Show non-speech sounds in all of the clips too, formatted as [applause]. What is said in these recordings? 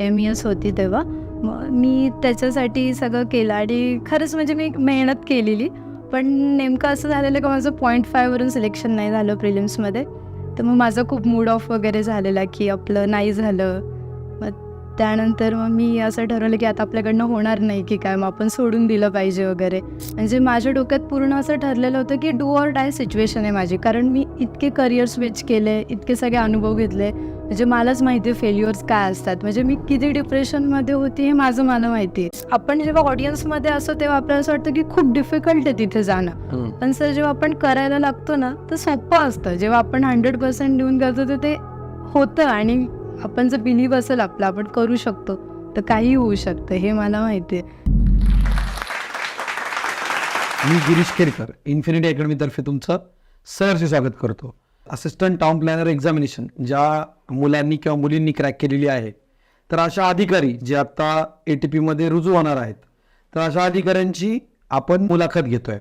M S होती तेव्हा. मग मी त्याच्यासाठी सगळं केलं आणि खरंच म्हणजे मी मेहनत केलेली. पण नेमकं असं झालेलं का माझं पॉईंट फायवरून सिलेक्शन नाही झालं प्रिलिम्समध्ये तर मग माझा खूप मूड ऑफ वगैरे झालेला की आपलं नाही झालं. त्यानंतर मग मी असं ठरवलं की आता आपल्याकडनं होणार नाही की काय मग आपण सोडून दिलं पाहिजे वगैरे. म्हणजे माझ्या डोक्यात पूर्ण असं ठरलेलं होतं की डू ऑर डाय सिच्युएशन आहे माझी. कारण मी इतके करिअर स्विच केले इतके सगळे अनुभव घेतले. म्हणजे मलाच माहिती आहे फेल्युअर्स काय असतात. म्हणजे मी किती डिप्रेशनमध्ये होती हे माझं मला माहिती आहे. आपण जेव्हा ऑडियन्समध्ये असतो तेव्हा आपल्याला असं वाटतं की खूप डिफिकल्ट आहे तिथे जाणं. पण सर जेव्हा आपण करायला लागतो ना तर सोपं असतं. जेव्हा आपण हंड्रेड पर्सेंट देऊन करतो तर ते होतं आणि आपण जर बिलीव असेल आपलं आपण करू शकतो. तर काही होऊ शकतं हे मला माहिती आहे. मी गिरीश केरकर इन्फिनिटी अकॅडमीतर्फे तुमचं सहर्ष स्वागत करतो. असिस्टंट टाउन प्लॅनर एक्झामिनेशन ज्या मुलांनी किंवा मुलींनी क्रॅक केलेली आहे तर अशा अधिकारी जे आता ए टी पीमध्ये रुजू होणार आहेत तर अशा अधिकाऱ्यांची आपण मुलाखत घेतोय.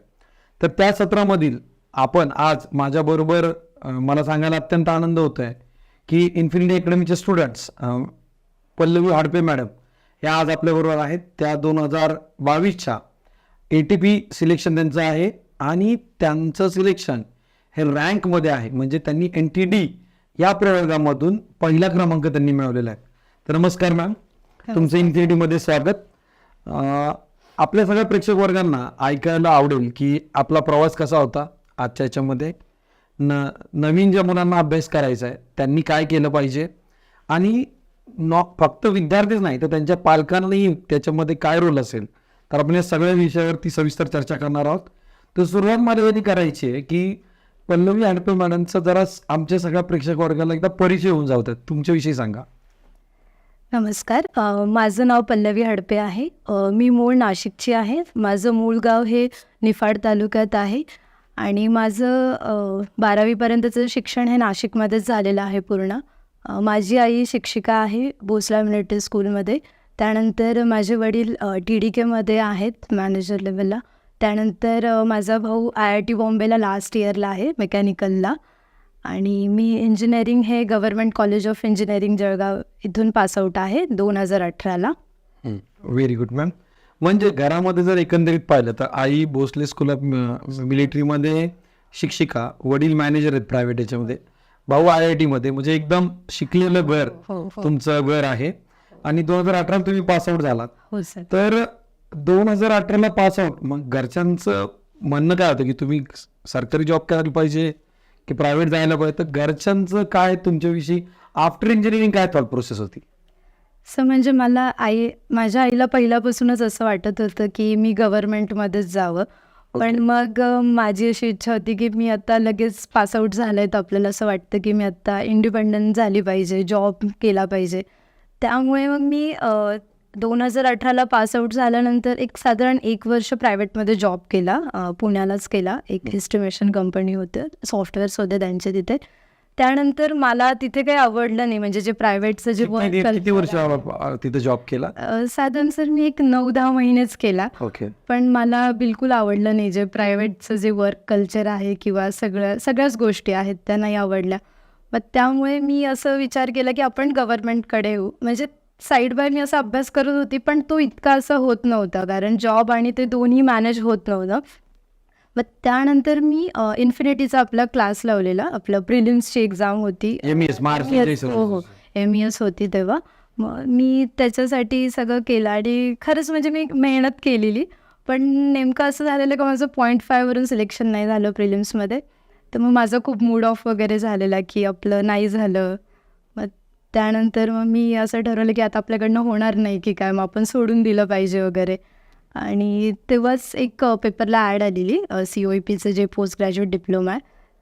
तर त्या सत्रामधील आपण आज माझ्याबरोबर मला सांगायला अत्यंत आनंद होतो आहे की इन्फिनिटी अकॅडमीचे स्टुडंट्स पल्लवी हाडपे मॅडम ह्या आज आपल्याबरोबर आहेत. त्या दोन हजार बावीसच्या ए टी पी सिलेक्शन त्यांचं आहे आणि त्यांचं सिलेक्शन हे रँकमध्ये आहे. म्हणजे त्यांनी एन टी डी या प्रयोगामधून पहिला क्रमांक त्यांनी मिळवलेला आहे. तर नमस्कार मॅम तुमचं इन्फिनिटीमध्ये स्वागत. अं, आपल्या सगळ्या प्रेक्षक वर्गांना ऐकायला आवडेल की आपला प्रवास कसा होता आजच्या याच्यामध्ये? न नवीन ज्या मुलांना अभ्यास करायचा आहे त्यांनी काय केलं पाहिजे? आणि नॉ फक्त विद्यार्थीच नाही तर त्यांच्या पालकांनाही त्याच्यामध्ये काय रोल असेल? तर आपण या सगळ्या विषयावरती सविस्तर चर्चा करणार आहोत. तर सुरुवात माझ्यासाठी करायची आहे की पल्लवी हडपे मॅडमचा जरा आमच्या सगळ्या प्रेक्षक वर्गाला एकदा परिचय होऊन जाऊ तुमच्याविषयी सांगा. नमस्कार. माझं नाव पल्लवी हडपे आहे. मी मूळ नाशिकची आहे. माझं मूळ गाव हे निफाड तालुक्यात आहे. आणि माझं बारावीपर्यंतचं शिक्षण हे नाशिकमध्येच झालेलं आहे पूर्ण. माझी आई शिक्षिका आहे भोसला मिलिटरी स्कूलमध्ये. त्यानंतर माझे वडील टी डी केमध्ये आहेत मॅनेजर लेवलला त्यानंतर माझा भाऊ आय आय टी बॉम्बेला लास्ट इयरला आहे मेकॅनिकलला. आणि मी इंजिनिअरिंग हे government college of engineering Jalgaon इथून पासआउट आहे दोन हजार अठराला. व्हेरी गुड मॅम म्हणजे घरामध्ये जर एकंदरीत पाहिलं तर आई भोसले स्कूल ऑफ मिलिटरीमध्ये शिक्षिका वडील मॅनेजर आहेत प्रायव्हेट याच्यामध्ये. भाऊ आय आय टीमध्ये म्हणजे एकदम शिकलेलं घर हो हो. तुमचं घर आहे. आणि दोन हजार अठरा तुम्ही पासआउट झालात. हो तर दोन हजार अठराला पासआउट मग घरच्यांचं म्हणणं काय होतं की तुम्ही सरकारी जॉब करायला पाहिजे की प्रायव्हेट जायला पाहिजे? तर घरच्यांचं काय तुमच्याविषयी आफ्टर इंजिनिअरिंग काय थॉट प्रोसेस होती? सर म्हणजे मला आई माझ्या आईला पहिल्यापासूनच असं वाटत होतं की मी गव्हर्मेंटमध्येच जावं. पण मग अ, माझी अशी इच्छा होती की मी आता लगेच पासआउट झालं आहे तर आपल्याला असं वाटतं की मी आता इंडिपेंडंट झाली पाहिजे जॉब केला पाहिजे. त्यामुळे मग मी दोन हजार अठराला पासआउट झाल्यानंतर एक साधारण एक वर्ष प्रायव्हेटमध्ये जॉब केला अ, पुण्यालाच केला. एक एस्टिमेशन कंपनी होतं सॉफ्टवेअर्स होते त्यांचे तिथे. त्यानंतर मला तिथे काही आवडलं नाही. म्हणजे जे प्रायव्हेटचं जे किती वर्ष तिथं जॉब केला? साधारण सर मी एक नऊ दहा महिनेच केला. ओके. पण मला बिलकुल आवडलं नाही. जे प्रायव्हेटचं जे वर्क कल्चर आहे किंवा सगळ्या सगळ्याच गोष्टी आहेत त्या नाही आवडल्या. मग त्यामुळे मी असं विचार केला की आपण गव्हर्नमेंटकडे येऊ. म्हणजे साईड बाय मी असा अभ्यास करत होती पण तो इतका असा होत नव्हता. कारण जॉब आणि ते दोन्ही मॅनेज होत नव्हतं. मग त्यानंतर मी इन्फिनिटीचा आपला क्लास लावलेला. आपलं प्रिलिम्सची एक्झाम होती. एम एस Yes, हो हो. एम एस होती तेव्हा. मग मी त्याच्यासाठी सगळं केलं आणि खरंच म्हणजे मी मेहनत केलेली. पण नेमकं असं झालेलं का माझं पॉईंट फायवरून सिलेक्शन नाही झालं प्रिलिम्समध्ये तर मग माझा खूप मूड ऑफ वगैरे झालेला की आपलं नाही झालं. मग त्यानंतर मग मी असं ठरवलं की आता आपल्याकडनं होणार नाही की काय. मग आपण सोडून दिलं पाहिजे वगैरे. आणि तेव्हाच एक पेपरला ॲड आलेली सी ओ ई पीचं जे पोस्ट ग्रॅज्युएट डिप्लोमा आहे.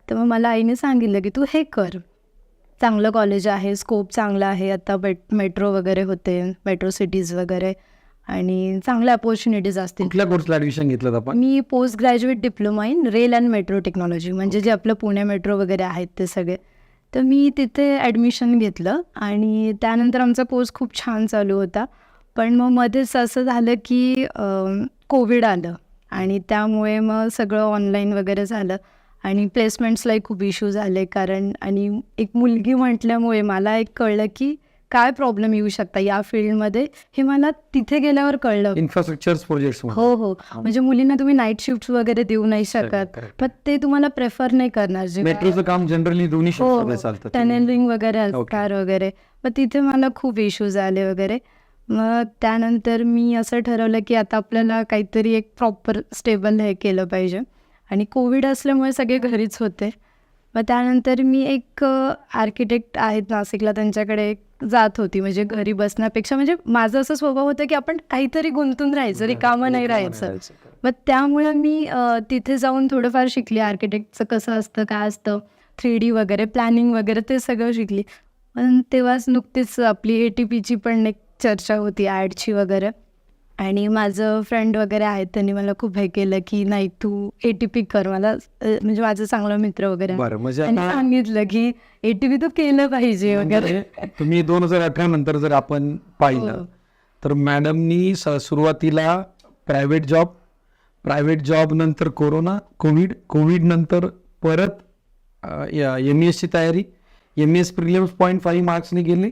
तर मग मला आईने सांगितलं की तू हे कर. चांगलं कॉलेज आहे स्कोप चांगला आहे. आता बेट मेट्रो वगैरे होते मेट्रो सिटीज वगैरे. आणि चांगल्या अपॉर्च्युनिटीज असतील. कुठल्या कोर्सला ऍडमिशन घेतलं आपण? मी post graduate diploma in rail and metro technology म्हणजे जे आपलं पुणे मेट्रो वगैरे आहेत ते सगळे. तर मी तिथे ॲडमिशन घेतलं. आणि त्यानंतर आमचा कोर्स खूप छान चालू होता. पण मग मध्येच असं झालं की कोविड आलं आणि त्यामुळे मग सगळं ऑनलाईन वगैरे झालं आणि प्लेसमेंट्सलाही खूप इश्यू झाले कारण आणि एक मुलगी म्हटल्यामुळे मला एक कळलं की काय प्रॉब्लेम येऊ शकता या फील्डमध्ये हे मला तिथे गेल्यावर कळलं. इन्फ्रास्ट्रक्चर प्रोजेक्ट्स हो हो. म्हणजे मुलींना तुम्ही नाईट शिफ्ट वगैरे देऊ नाही शकत. पण ते तुम्हाला प्रेफर नाही करणार. जे मेट्रोचं काम जनरली दोन्ही हो टनेलिंग वगैरे Okay. कार वगैरे. मग तिथे मला खूप इश्यूज आले वगैरे. मग त्यानंतर मी असं ठरवलं की आता आपल्याला काहीतरी एक प्रॉपर स्टेबल हे केलं पाहिजे. आणि कोविड असल्यामुळे सगळे घरीच होते. मग त्यानंतर मी एक आर्किटेक्ट आहेत नाशिकला. त्यांच्याकडे जात होती. म्हणजे घरी बसण्यापेक्षा म्हणजे माझं असं स्वभाव होतं की आपण काहीतरी गुंतून राहायचं रिकामं नाही राहायचं. मग त्यामुळे मी तिथे जाऊन थोडंफार शिकली. आर्किटेक्टचं कसं असतं काय असतं थ्री डी वगैरे प्लॅनिंग वगैरे ते सगळं शिकली. पण तेव्हाच नुकतीच आपली ए टी पीची पण एक चर्चा होती ॲडची वगैरे. आणि माझं फ्रेंड वगैरे आहेत त्यांनी मला खूप हे केलं की नाही तू ए टी पी कर. मला म्हणजे माझं चांगला मित्र वगैरे. म्हणजे सांगितलं की ए टी पी तू केलं पाहिजे वगैरे. म्हणजे तुम्ही दोन हजार अठरा नंतर जर आपण पाहिलं हो. तर मॅडमनी सुरुवातीला प्रायव्हेट जॉब प्रायव्हेट जॉब नंतर कोरोना कोविड कोविड नंतर परत एम एसची तयारी. M S prelims point five मार्क्सने गेली.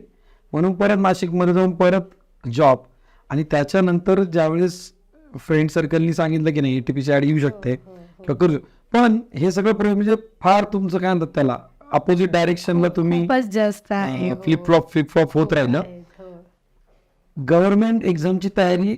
म्हणून परत नाशिकमध्ये जाऊन परत जॉब आणि त्याच्यानंतर ज्यावेळेस फ्रेंड सर्कलनी सांगितलं की नाही ए टी पीची ॲड येऊ शकते किंवा करू. पण हे सगळं म्हणजे फार तुमचं काय म्हणतात त्याला अपोजिट डायरेक्शनला तुम्ही खूपच जास्त आहे. हो. फ्लिप फ्लॉप फ्लिप फ्लॉप होत राहिलं गव्हर्नमेंट एक्झामची तयारी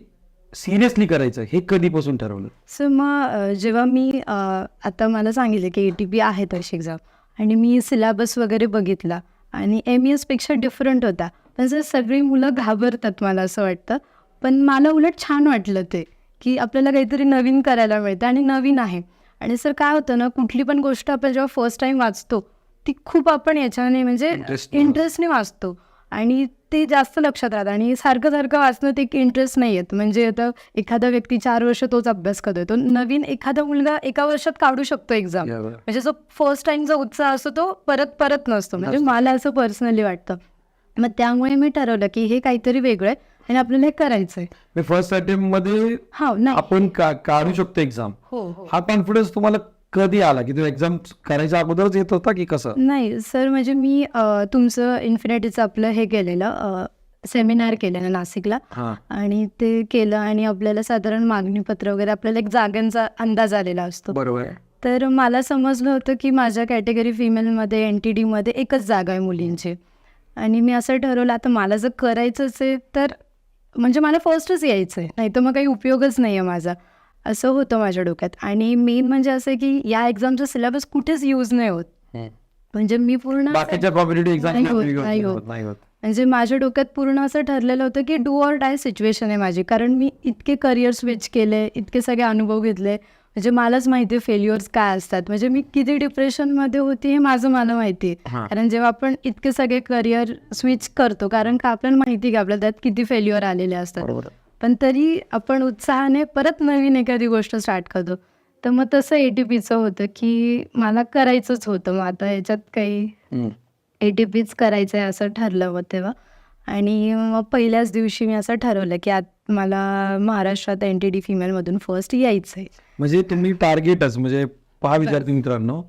सिरियसली करायचं हे कधीपासून ठरवलं? सो मग जेव्हा मी आता मला सांगितलं की ए टी पी आहे तशी एक्झाम आणि मी सिलेबस वगैरे बघितला. आणि एम ई एसपेक्षा डिफरंट होता. पण जर सगळी मुलं घाबरतात मला असं वाटतं. पण मला उलट छान वाटलं ते की आपल्याला काहीतरी नवीन करायला मिळतं आणि नवीन आहे. आणि सर काय होतं ना कुठली पण गोष्ट आपण जेव्हा फर्स्ट टाइम वाचतो ती खूप आपण याच्याने म्हणजे इंटरेस्टने वाचतो. आणि ते जास्त लक्षात राहतं. आणि सारखं सारखं वाचणं ते इंटरेस्ट नाही येत. म्हणजे आता एखादा व्यक्ती चार वर्ष तोच अभ्यास करतोय. तो नवीन एखादा मुलगा एका वर्षात काढू शकतो एक्झाम म्हणजे जो फर्स्ट टाइमचा उत्साह असतो तो परत परत नसतो. म्हणजे. मला असं पर्सनली वाटतं. मग त्यामुळे मी ठरवलं की हे काहीतरी वेगळं आहे आणि आपल्याला हे करायचं आहे फर्स्ट अटेम्प्टमध्ये हा नाही. आपण का- काढू शकतो एक्झाम हो हो. हा कॉन्फिडन्स तुम्हाला कधी आला? की तो एक्झाम करायच्या अगोदरच येत होता की कसं? नाही सर म्हणजे मी अ, तुमचं इन्फिनिटीचं आपलं हे केलेलं सेमिनार केलेलं नाशिकला. हा. आणि ते केलं आणि आपल्याला साधारण मागणीपत्र वगैरे आपल्याला एक जागांचा अंदाज आलेला असतो. बरोबर तर मला समजलं होतं की माझ्या कॅटेगरी फिमेलमध्ये एन टी डीमध्ये एकच जागा आहे मुलींची. आणि मी असं ठरवलं आता मला जर करायचंच आहे तर म्हणजे मला फर्स्टच यायचं आहे नाही तर मग काही उपयोगच नाही आहे माझा. असं होतं माझ्या डोक्यात. आणि मेन म्हणजे असं की या एक्झामचा सिलेबस कुठेच यूज नाही होत. म्हणजे मी पूर्ण. नाही होत म्हणजे माझ्या डोक्यात पूर्ण असं ठरलेलं होतं की डू ऑर डाय सिच्युएशन आहे माझी. कारण मी इतके करिअर स्विच केले इतके सगळे अनुभव घेतले. म्हणजे मलाच माहिती आहे फेल्युअर्स काय असतात. म्हणजे मी किती डिप्रेशनमध्ये होती हे माझं मला माहिती आहे. कारण जेव्हा आपण इतके सगळे करिअर स्विच करतो कारण का आपल्याला माहिती आहे की आपल्याला त्यात किती फेल्युअर आलेले असतात. पण तरी आपण उत्साहाने परत नवीन एखादी गोष्ट स्टार्ट करतो. तर मग तसं ए टी पीचं होतं की मला करायचंच होतं. मग आता याच्यात काही हम्म. ए टी पीच करायचं आहे असं ठरलं मग तेव्हा. आणि मग पहिल्याच दिवशी मी असं ठरवलं की आत मला महाराष्ट्रात एन टी डी फिमेलमधून फर्स्ट यायचं आहे म्हणजे तुम्ही टार्गेटच म्हणजे पहा विद्यार्थी मित्रांनो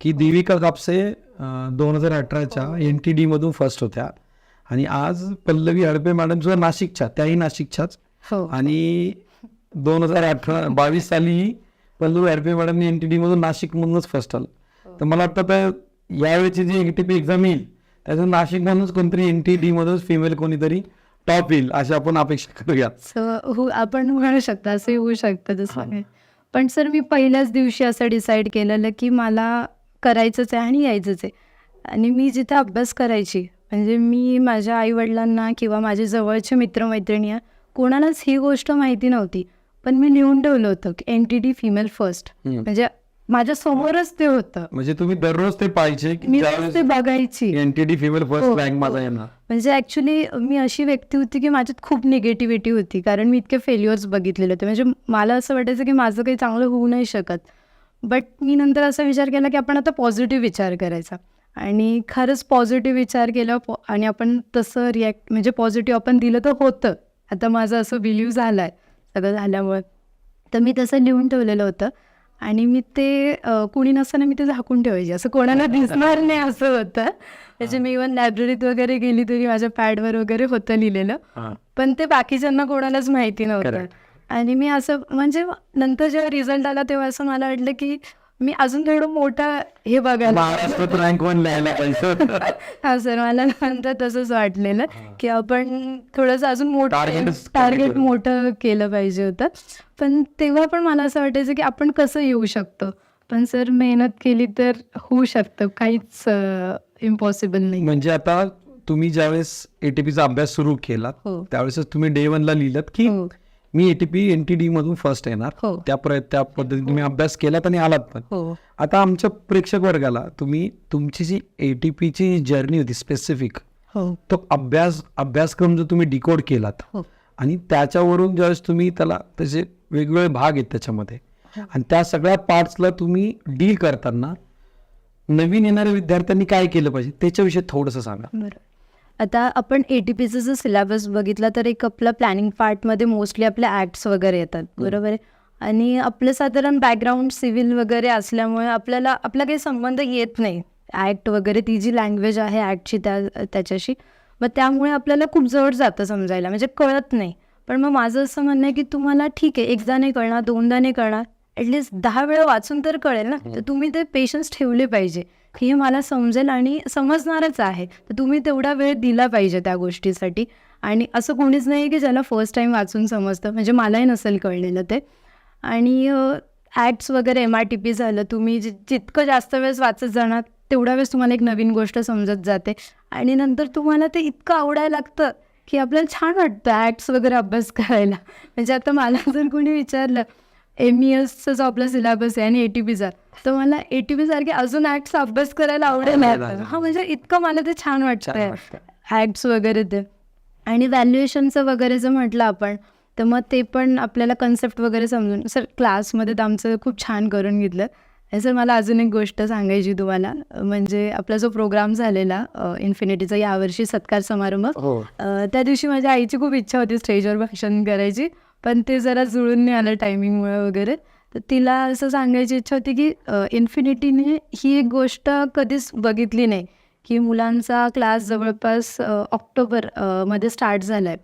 की देविका कापसे दोन हजार अठराच्या एन टी डी मधून फर्स्ट होत्या. आणि आज पल्लवी हडपे मॅडम सुद्धा नाशिकच्या त्याही नाशिकच्याच. हो. आणि दोन हजार अठरा बावीस साली पल्लवी हडपे मॅडमने एन टी डी मधून नाशिक मधूनच फर्स्ट आलं. तर मला वाटतं आता यावेळेची जी एन टी पी एक्झाम येईल त्याच्यात नाशिक मधूनच कोणतरी एन टी डी मधूनच फिमेल कोणीतरी टॉप येईल अशी आपण अपेक्षा करूया हो आपण म्हणू शकता असं होऊ शकतं जसं पण सर मी पहिल्याच दिवशी असं डिसाईड केलेलं की मला करायचंच आहे आणि यायचंच आहे. आणि मी जिथे अभ्यास करायची म्हणजे मी माझ्या आईवडिलांना किंवा माझे जवळचे मित्रमैत्रिणी कोणालाच ही गोष्ट माहिती नव्हती. पण मी लिहून ठेवलं होतं की N T D female first हम्म. म्हणजे माझ्या समोरच ते होतं. म्हणजे तुम्ही दररोज ते पाहिजे की मी रोज ते बघायची. N T D female first हो, रँक माझा हो. येणार. म्हणजे ॲक्च्युली मी अशी व्यक्ती होती की माझ्यात खूप निगेटिव्हिटी होती. कारण मी इतके फेल्युअर्स बघितलेले होते. म्हणजे मला असं वाटायचं की माझं काही चांगलं होऊ नाही शकत. बट मी नंतर असा विचार केला की आपण आता पॉझिटिव्ह विचार करायचा. आणि खरंच पॉझिटिव्ह विचार केला पॉ- आणि आपण तसं रिॲक्ट म्हणजे पॉझिटिव्ह आपण दिलं तर होतं. आता माझं असं बिलीव्ह झालं आहे सगळं झाल्यामुळे. तर मी तसं लिहून ठेवलेलं होतं. आणि मी ते कुणी नसताना मी ते झाकून ठेवायचे. असं कोणाला [laughs] दिसणार नाही असं होतं. त्याचे मी इवन लायब्ररीत वगैरे गेली तरी माझ्या पॅडवर वगैरे होतं लिहिलेलं. पण ते बाकीच्यांना कोणालाच माहिती नव्हतं. आणि मी असं म्हणजे नंतर जेव्हा रिझल्ट आला तेव्हा असं मला वाटलं की मी अजून थोडं मोठं हे बघायला महाराष्ट्रात रँक वन लिहायला पाहिजे. [laughs] हा सर मला नंतर तसंच वाटलेलं. की आपण थोडंसं अजून मोठं टार्गेट. मोठं केलं पाहिजे होतं. पण तेव्हा पण मला असं वाटायचं की आपण कसं येऊ शकतो? पण सर मेहनत केली तर होऊ शकतं. काहीच इम्पॉसिबल नाही. म्हणजे आता तुम्ही ज्यावेळेस एटीपीचा अभ्यास सुरू केला हो. त्यावेळेस तुम्ही डे ला लिहिलं की हो. मी एटीपी एनटीडी मधून फर्स्ट येणार. हो. त्या प्रय- त्या पद्धतीने तुम्ही अभ्यास केलात आणि आलात पण. हो. आता आमच्या प्रेक्षक वर्गाला तुम्ही तुमची जी एटीपीची जर्नी होती स्पेसिफिक हो. तो अभ्यास अभ्यासक्रम जो तुम्ही डिकोड केलात हो. आणि त्याच्यावरून ज्यावेळेस तुम्ही त्याला त्याचे वेगवेगळे भाग आहेत त्याच्यामध्ये आणि त्या सगळ्या पार्ट्सला तुम्ही डील करताना नवीन येणाऱ्या विद्यार्थ्यांनी काय केलं पाहिजे त्याच्याविषयी थोडंसं सांगा. बरं. आता आपण ए टी पीचं जर सिलेबस बघितला तर एक आपलं प्लॅनिंग पार्टमध्ये मोस्टली आपले ॲक्ट्स वगैरे येतात. बरोबर आहे? आणि आपलं साधारण बॅकग्राऊंड सिव्हिल वगैरे असल्यामुळे आपल्याला आपला काही संबंध येत नाही. ॲक्ट वगैरे ती जी लँग्वेज आहे ॲक्टची त्या त्याच्याशी. मग त्यामुळे आपल्याला खूप जवळ जातं समजायला. म्हणजे कळत नाही. पण मग माझं असं म्हणणं आहे की तुम्हाला ठीक आहे एकदा नाही कळणार दोनदा नाही कळणार. ॲटलिस्ट दहा वेळा वाचून तर कळेल ना. तर तुम्ही ते पेशन्स ठेवले पाहिजे. हे मला समजेल आणि समजणारच आहे. तर तुम्ही तेवढा वेळ दिला पाहिजे त्या गोष्टीसाठी. आणि असं कोणीच नाही की ज्याला फर्स्ट टाईम वाचून समजतं. म्हणजे मलाही नसेल कळलेलं ते. आणि ॲक्ट्स वगैरे एम आर टी पी झालं तुम्ही जि जितकं जास्त वेळेस वाचत जाणार तेवढ्या वेळेस तुम्हाला एक नवीन गोष्ट समजत जाते. आणि नंतर तुम्हाला ते इतकं आवडायला लागतं की आपल्याला छान वाटतं ॲक्ट्स वगैरे अभ्यास करायला. म्हणजे आता मला जर कोणी विचारलं एम ई जो आपला सिलेबस आहे आणि ए टी पीचा तर मला ए टी अजून ॲक्ट्स अभ्यास करायला आवडेल. हा म्हणजे इतकं मला ते छान वाटतंय. ॲक्ट्स वगैरे ते. आणि व्हॅल्युएशनचं वगैरे जर म्हटलं आपण तर मग ते पण आपल्याला कन्सेप्ट वगैरे समजून सर क्लासमध्ये तर आमचं खूप छान करून घेतलं. हे सर मला अजून एक गोष्ट सांगायची तुम्हाला. म्हणजे आपला जो प्रोग्राम झालेला इन्फिनिटीचा यावर्षी सत्कार समारंभ हो. त्या दिवशी माझ्या आईची खूप इच्छा होती स्टेजवर भाषण करायची. पण ते जरा जुळून नाही आलं टायमिंगमुळे वगैरे. तर तिला असं सांगायची इच्छा होती की इन्फिनिटीने ही एक गोष्ट कधीच बघितली नाही. की मुलांचा क्लास जवळपास ऑक्टोबरमध्ये स्टार्ट झाला आहे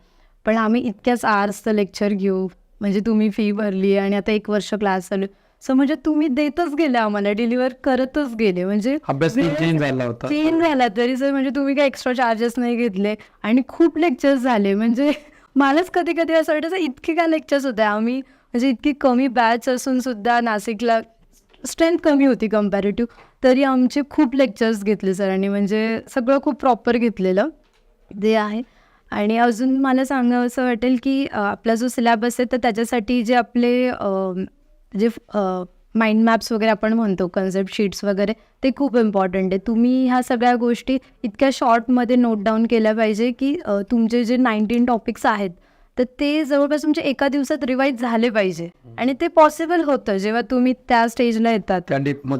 पण आम्ही इतक्याच आर्सचं लेक्चर घेऊ. म्हणजे तुम्ही फी भरली आणि आता एक वर्ष क्लास चालू सो म्हणजे तुम्ही देतच गेले आम्हाला डिलिव्हर करतच गेले. म्हणजे चेंज झाला होता. चेंज झाला. तरी सर म्हणजे तुम्ही काय एक्स्ट्रा चार्जेस नाही घेतले आणि खूप लेक्चर्स झाले. म्हणजे मलाच कधी कधी असं वाटायचं इतके काय लेक्चर्स होते? आम्ही म्हणजे इतकी कमी बॅच असून सुद्धा नाशिकला स्ट्रेंथ कमी होती कम्पॅरेटिव्ह तरी आमचे खूप लेक्चर्स घेतले सरांनी म्हणजे सगळं खूप प्रॉपर घेतलेलं. ते आहे. आणि अजून मला सांगावं असं वाटेल की आपला जो सिलॅबस आहे तर त्याच्यासाठी जे आपले जे माइंड मॅप्स वगैरे आपण म्हणतो कन्सेप्ट शीट्स वगैरे ते खूप इम्पॉर्टंट आहे. तुम्ही ह्या सगळ्या गोष्टी इतक्या शॉर्टमध्ये नोट डाऊन केल्या पाहिजे की तुमचे जे नाईन्टीन टॉपिक्स आहेत तर ते जवळपास तुमचे एका दिवसात रिवाईज झाले पाहिजे. आणि ते पॉसिबल होतं जेव्हा तुम्ही त्या स्टेजला येतात.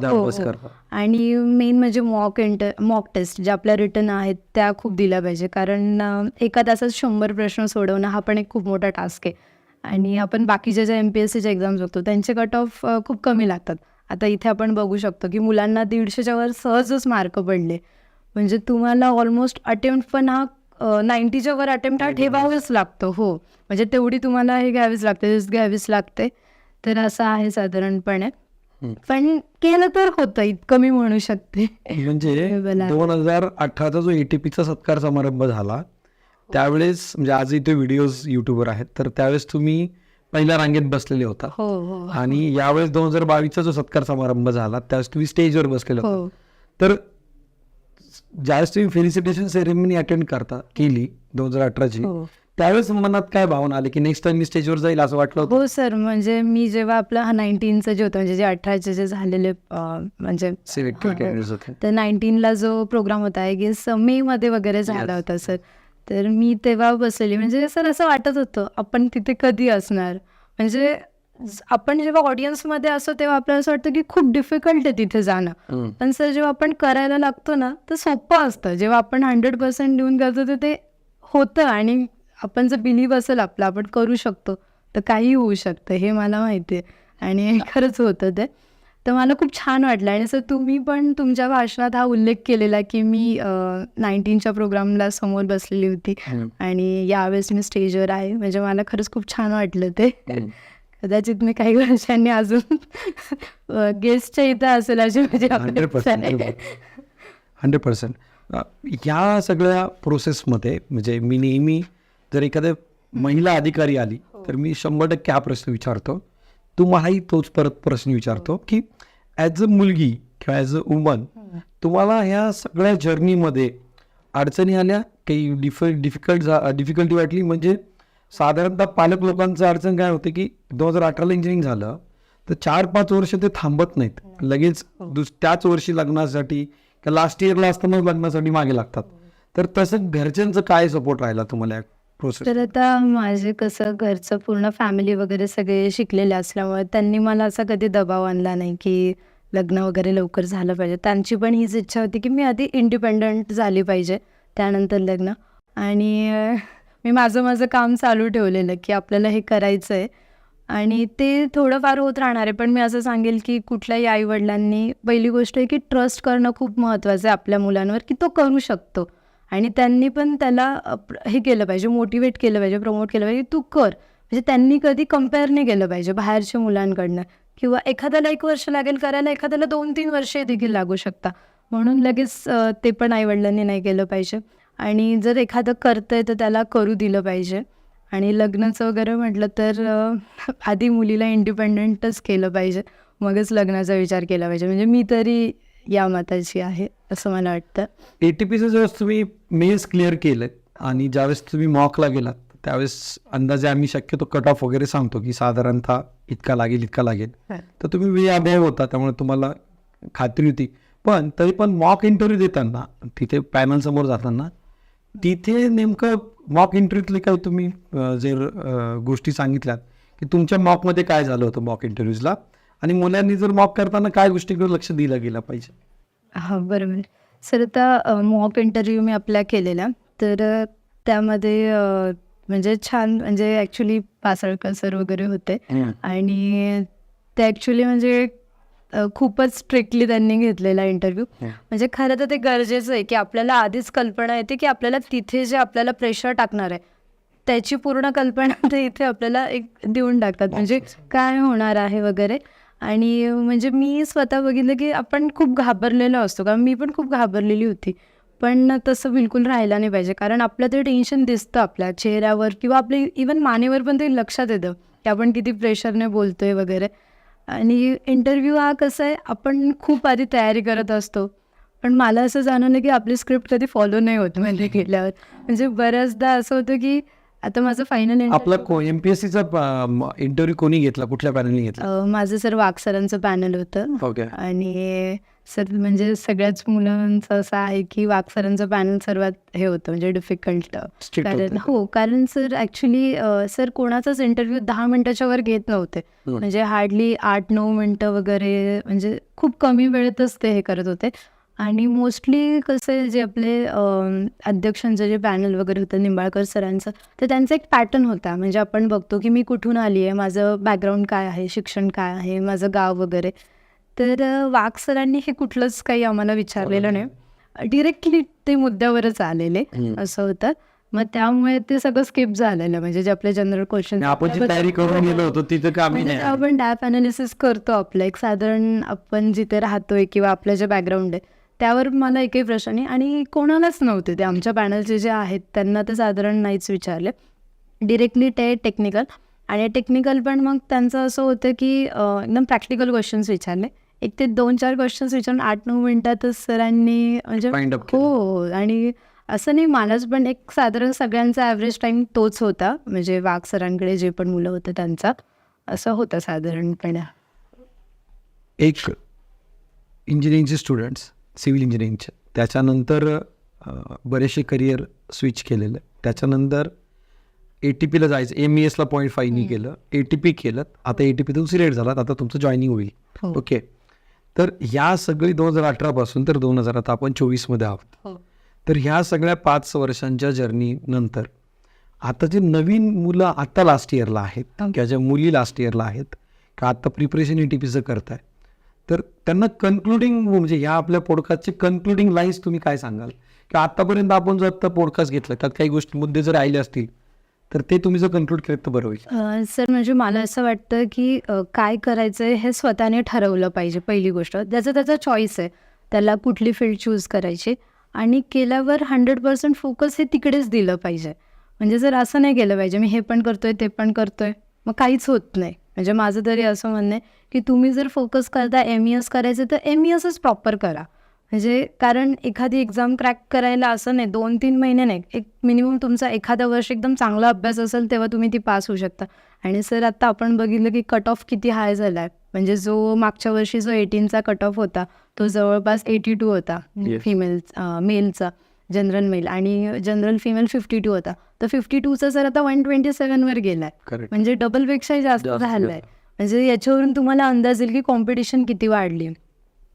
हो, हो. आणि मेन म्हणजे मॉक इंटर मॉक टेस्ट ज्या आपल्या रिटर्न आहेत त्या खूप दिल्या पाहिजे. कारण एका तासात शंभर प्रश्न सोडवणं हा पण एक खूप मोठा टास्क आहे. आणि आपण बाकीच्या ज्या एम पी एस सीच्या एक्झाम्स बघतो त्यांचे कट ऑफ खूप कमी लागतात. आता इथे आपण बघू शकतो की मुलांना दीडशेच्या वर सहजच मार्क पडले. म्हणजे तुम्हाला ऑलमोस्ट अटेम्प्ट पण हा नाईन्टीच्या वर अटेम्प्ट हा ठेवावाच लागतो हो. म्हणजे तेवढी तुम्हाला हे घ्यावीच लागते रिस्क घ्यावीच लागते. तर असं आहे साधारणपणे. पण केलं तर होतं इतकं मी म्हणू शकते. म्हणजे. दोन हजार अठराचा जो एटीपीचा सत्कार समारंभ झाला त्यावेळेस म्हणजे आज इथे व्हिडिओज युट्यूबवर आहेत तर त्यावेळेस तुम्ही पहिल्या रांगेत बसलेले होता. हो हो. आणि यावेळेस दोन हजार बावीसचा जो सत्कार समारंभ झाला त्यावेळेस तुम्ही स्टेजवर बसलेले होता. हो. तर ज्यावेळेस तुम्ही फेलिसिटेशन सेरेमनी अटेंड करता केली दोन हजार अठराची हो. त्यावेळेस मनात काय भावना आली की नेक्स्ट टाइम मी स्टेजवर जाईल असं वाटलं होतं? हो सर म्हणजे मी जेव्हा आपलं हा नाईन्टीनचं जे होतं म्हणजे जे अठराचे जे झालेले अं, म्हणजे सिलेक्टेड. कॅन्डिडेट्स होते. तर नाईन्टीनला जो प्रोग्राम होता आय गेस मे मध्ये वगैरे झाला Yes. होता सर तर मी तेव्हा बसलेली म्हणजे सर असं वाटत होतं आपण तिथे कधी असणार? म्हणजे आपण जेव्हा ऑडियन्समध्ये असतो तेव्हा आपल्याला असं वाटतं की खूप डिफिकल्ट आहे तिथे जाणं. पण सर जेव्हा आपण करायला लागतो ना तर सोपं असतं. जेव्हा आपण हंड्रेड पर्सेंट देऊन करतो तर ते होतं आणि आपण जर बिलीव असेल आपलं आपण करू शकतो. तर काही होऊ शकतं हे मला माहिती आहे. आणि खरंच होतं ते. तर मला खूप छान वाटलं. आणि सर तुम्ही पण तुमच्या भाषणात हा उल्लेख केलेला की मी नाईन्टीनच्या प्रोग्रामला समोर बसलेली होती. आणि यावेळेस मी स्टेजवर आहे. म्हणजे मला खरंच खूप छान वाटलं ते. कदाचित मी काही वर्षांनी अजून गेस्टच्या इथं असेल अशी माझी हंड्रेड पर्सेंट. Hundred percent. ह्या सगळ्या प्रोसेसमध्ये म्हणजे मी नेहमी जर एखाद्या महिला अधिकारी आली तर मी शंभर टक्के हा प्रश्न विचारतो. तुम्हालाही तोच परत प्रश्न विचारतो की ॲज अ मुलगी किंवा ॲज अ वुमन तुम्हाला ह्या सगळ्या जर्नीमध्ये अडचणी आल्या? काही डिफ डिफिकल्ट डिफिकल्टी वाटली? म्हणजे साधारणतः पालक लोकांचं अडचण काय होते की दोन हजार अठराला इंजिनिअरिंग झालं तर चार पाच वर्ष ते थांबत नाहीत. लगेच दुस त्याच वर्षी लग्नासाठी किंवा लास्ट इयरला असताना लग्नासाठी मागे लागतात. तर तसं घरच्यांचं काय सपोर्ट राहिला तुम्हाला? प्रोसेस तर आता माझे कसं घरचं पूर्ण फॅमिली वगैरे सगळे शिकलेले असल्यामुळे त्यांनी मला असा कधी दबाव आणला नाही की लग्न वगैरे लवकर झालं पाहिजे. त्यांची पण हीच इच्छा होती की मी आधी इंडिपेंडंट झाली पाहिजे त्यानंतर लग्न. आणि मी माझं माझं काम चालू ठेवलेलं की आपल्याला हे करायचं आहे आणि ते थोडंफार होत राहणार आहे पण मी असं सांगेल की कुठल्याही आईवडिलांनी पहिली गोष्ट आहे की ट्रस्ट करणं खूप महत्त्वाचं आहे आपल्या मुलांवर की तो करू शकतो. आणि त्यांनी पण त्याला हे केलं पाहिजे मोटिवेट केलं पाहिजे प्रमोट केलं पाहिजे तू कर. म्हणजे त्यांनी कधी कंपेअर नाही केलं पाहिजे बाहेरच्या मुलांकडनं. किंवा एखाद्याला एक वर्ष लागेल करायला एखाद्याला दोन तीन वर्षे देखील लागू शकता. म्हणून लगेच ते पण आईवडिलांनी नाही केलं पाहिजे. आणि जर एखादं करतंय तर त्याला करू दिलं पाहिजे. आणि लग्नाचं वगैरे म्हटलं तर आधी मुलीला इंडिपेंडंटच केलं पाहिजे. मगच लग्नाचा विचार केला पाहिजे. म्हणजे मी तरी या मताची आहे असं मला वाटतं. ए टी पीचं ज्यावेळेस तुम्ही मेन्स क्लिअर केलं आणि ज्यावेळेस तुम्ही मॉकला गेलात त्यावेळेस अंदाजे आम्ही शक्यतो कट ऑफ वगैरे सांगतो की साधारणतः इतका लागेल इतका लागेल. तर तुम्ही वे अभ्याय होता त्यामुळे तुम्हाला खात्री होती. पण तरी पण मॉक इंटरव्ह्यू देताना तिथे पॅनल समोर जाताना तिथे नेमकं मॉक इंटरव्ह्यूतले काय तुम्ही जे गोष्टी सांगितल्यात की तुमच्या मॉकमध्ये काय झालं होतं मॉक इंटरव्ह्यूजला आणि मुलांनी जर मॉक करताना काय गोष्टीकडे लक्ष दिलं गेलं पाहिजे? हां बरोबर. सर आता मॉक इंटरव्ह्यू मी अप्लाय केलेला तर त्यामध्ये म्हणजे छान म्हणजे ॲक्च्युली पासळकर सर वगैरे होते. आणि ते ॲक्च्युली म्हणजे खूपच स्ट्रिक्टली त्यांनी घेतलेला इंटरव्ह्यू म्हणजे खरं तर ते गरजेचं आहे की आपल्याला आधीच कल्पना येते की आपल्याला तिथे जे आपल्याला प्रेशर टाकणार आहे त्याची पूर्ण कल्पना [laughs] ते इथे आपल्याला एक देऊन टाकतात. म्हणजे काय होणार आहे वगैरे. आणि म्हणजे मी स्वतः बघितलं की आपण खूप घाबरलेलो असतो कारण मी पण खूप घाबरलेली होती. पण तसं बिलकुल राहायला नाही पाहिजे कारण आपलं ते टेन्शन दिसतं आपल्या चेहऱ्यावर किंवा आपले इवन मानेवर पण ते लक्षात येतं की आपण किती प्रेशरने बोलतोय वगैरे. आणि इंटरव्ह्यू हा कसं आहे आपण खूप आधी तयारी करत असतो. पण मला असं जाणवलं की आपली स्क्रिप्ट कधी फॉलो नाही होत म्हणजे गेल्यावर. म्हणजे बऱ्याचदा असं होतं की आता माझं फायनल आपला को एम पी एस सीचा इंटरव्ह्यू कोणी घेतला? कुठल्या पॅनलने घेतला? माझं सर वाघ सरांचं पॅनल होतं आणि सर म्हणजे सगळ्याच मुलांचं असं आहे की वाघ सरांचं पॅनल सर्वात हे होतं म्हणजे डिफिकल्ट कारण. हो कारण सर ॲक्च्युली सर कोणाचाच इंटरव्ह्यू दहा मिनिटाच्या वर घेत नव्हते. म्हणजे हार्डली आठ नऊ मिनटं वगैरे म्हणजे खूप कमी वेळेतच ते हे करत होते. आणि मोस्टली कसं जे आपले अध्यक्षांचं जे पॅनल वगैरे होतं निंबाळकर सरांचं तर त्यांचा एक पॅटर्न होता. म्हणजे आपण बघतो की मी कुठून आली आहे माझं बॅकग्राऊंड काय आहे शिक्षण काय आहे माझं गाव वगैरे. तर वाघ सरांनी हे कुठलंच काही आम्हाला विचारलेलं नाही. डिरेक्टली ते मुद्द्यावरच आलेले. असं होतं. मग त्यामुळे ते सगळं स्किप झालेलं. म्हणजे जे आपले जनरल क्वेश्चन आपण जी तयारी करून गेलो होतो तिथं कामी म्हणजे नाही आपण डॅप अनालिसिस करतो आपलं. एक साधारण आपण जिथे राहतोय किंवा आपलं जे बॅकग्राऊंड आहे त्यावर मला एकही प्रश्न नाही. आणि कोणालाच नव्हते ते. आमच्या पॅनलचे जे आहेत त्यांना ते साधारण नाहीच विचारले. डिरेक्टली ते टेक्निकल आणि टेक्निकल पण मग त्यांचं असं होतं की एकदम प्रॅक्टिकल क्वेश्चन्स विचारले. एक ते दोन चार क्वेश्चन्स विचारून आठ नऊ मिनिटातच सरांनी म्हणजे हो. हो आणि असं नाही मलाच पण एक साधारण सगळ्यांचा ॲव्हरेज टाईम तोच होता. म्हणजे वाघ सरांकडे जे पण मुलं होतं त्यांचा. असं होतं साधारणपणे. एक इंजिनिअरिंगचे स्टुडंट्स सिव्हिल इंजिनिअरिंगचे. त्याच्यानंतर बरेचसे करिअर स्विच केलेलं. त्याच्यानंतर ए टी पीला जायचं. एम ई एसला पॉईंट फाईव्हनी केलं. ए टी पी केलं. आता ए टी पी तुम्ही सिलेक्ट झालात आता तुमचं जॉईनिंग होईल. हो. ओके तर ह्या सगळी दोन हजार अठरापासून तर दोन हजार आता आपण चोवीसमध्ये आहोत. हो. तर ह्या सगळ्या पाच वर्षांच्या जर्नी नंतर आता जे नवीन मुलं आता लास्ट इयरला आहेत Okay. किंवा ज्या मुली लास्ट इयरला आहेत का आता प्रिपरेशन ई टी पीचं करताय तर त्यांना कन्क्लुडिंग म्हणजे ह्या आपल्या पॉडकास्टचे कन्क्लुडिंग लाईन्स तुम्ही काय सांगाल? किंवा आतापर्यंत आपण जर आता पॉडकास्ट घेतलं त्यात काही गोष्टी मुद्दे जर राहिले असतील तर ते तुम्ही जर कन्क्लूड केलं तर बरं होईल. सर म्हणजे मला असं वाटतं की काय करायचं आहे हे स्वतःने ठरवलं पाहिजे पहिली गोष्ट. ज्याचा त्याचा चॉईस आहे. त्याला कुठली फील्ड चूज करायची. आणि केल्यावर हंड्रेड पर्सेंट फोकस हे तिकडेच दिलं पाहिजे. म्हणजे जर असं नाही केलं पाहिजे मी हे पण करतोय ते पण करतोय मग काहीच होत नाही. म्हणजे माझं तरी असं म्हणणं आहे की तुम्ही जर फोकस करता एम ई एस करायचं तर एम ई एसच प्रॉपर करा. म्हणजे कारण एखादी एक्झाम क्रॅक करायला असं नाही दोन तीन महिने नाही. एक मिनिमम तुमचा एखादा वर्ष एकदम चांगला अभ्यास असेल तेव्हा तुम्ही ती पास होऊ शकता. आणि सर आत्ता आपण बघितलं की कट ऑफ किती हाय झाला आहे म्हणजे जो मागच्या वर्षी जो एटीनचा कट ऑफ होता तो जवळपास एटी टू होता. Yes. फिमेल मेलचा जनरल मेल आणि जनरल फिमेल फिफ्टी टू होता. तर फिफ्टी टूचा सर आता वन ट्वेंटी सेवनवर गेला आहे करेक्ट म्हणजे डबलपेक्षाही जास्त जास्त झालं आहे म्हणजे याच्यावरून तुम्हाला अंदाज येईल की कॉम्पिटिशन किती वाढली.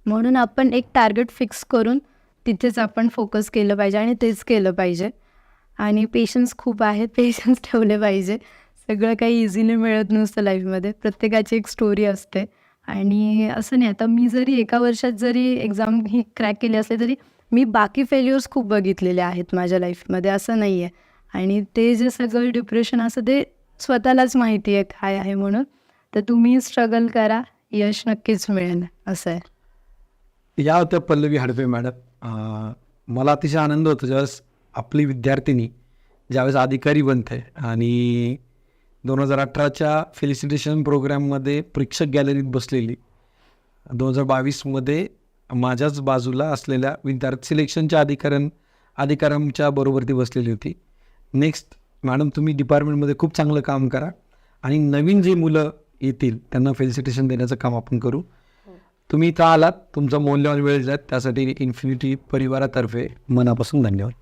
म्हणून आपण एक टार्गेट फिक्स करून तिथेच आपण फोकस केलं पाहिजे आणि तेच केलं पाहिजे. आणि पेशन्स खूप आहेत पेशन्स ठेवले पाहिजे. सगळं काही इझिली मिळत नसतं लाईफमध्ये प्रत्येकाची एक स्टोरी असते. आणि असं नाही आता मी जरी एका वर्षात जरी एक्झाम ही क्रॅक केली असली तरी मी बाकी फेल्युअर्स खूप बघितलेले आहेत माझ्या लाईफमध्ये असं नाही आहे आणि ते जे सगळं डिप्रेशन असं ते स्वतःलाच माहिती आहे काय आहे म्हणून. तर तुम्ही स्ट्रगल करा यश नक्कीच मिळेल असं आहे. या होत्या पल्लवी हडपे मॅडम. मला अतिशय आनंद होतो ज्यावेळेस आपली विद्यार्थिनी ज्यावेळेस अधिकारी बनते आणि दोन हजार अठराच्या फेलिसिटेशन प्रोग्राममध्ये प्रेक्षक गॅलरीत बसलेली. दोन हजार बावीसमध्ये माझ्याच बाजूला असलेल्या विद्यार्थी सिलेक्शनच्या अधिकाऱ्यां अधिकाऱ्यांच्या बरोबर ती बसलेली होती. नेक्स्ट मॅडम तुम्ही डिपार्टमेंटमध्ये खूप चांगलं काम करा. आणि नवीन जे मुलं येतील त्यांना फेलिसिटेशन देण्याचं काम आपण करू. तुम्ही इथं आलात तुमचा मौल्यवान वेळ जात त्यासाठी इन्फिनिटी परिवारातर्फे मनापासून धन्यवाद.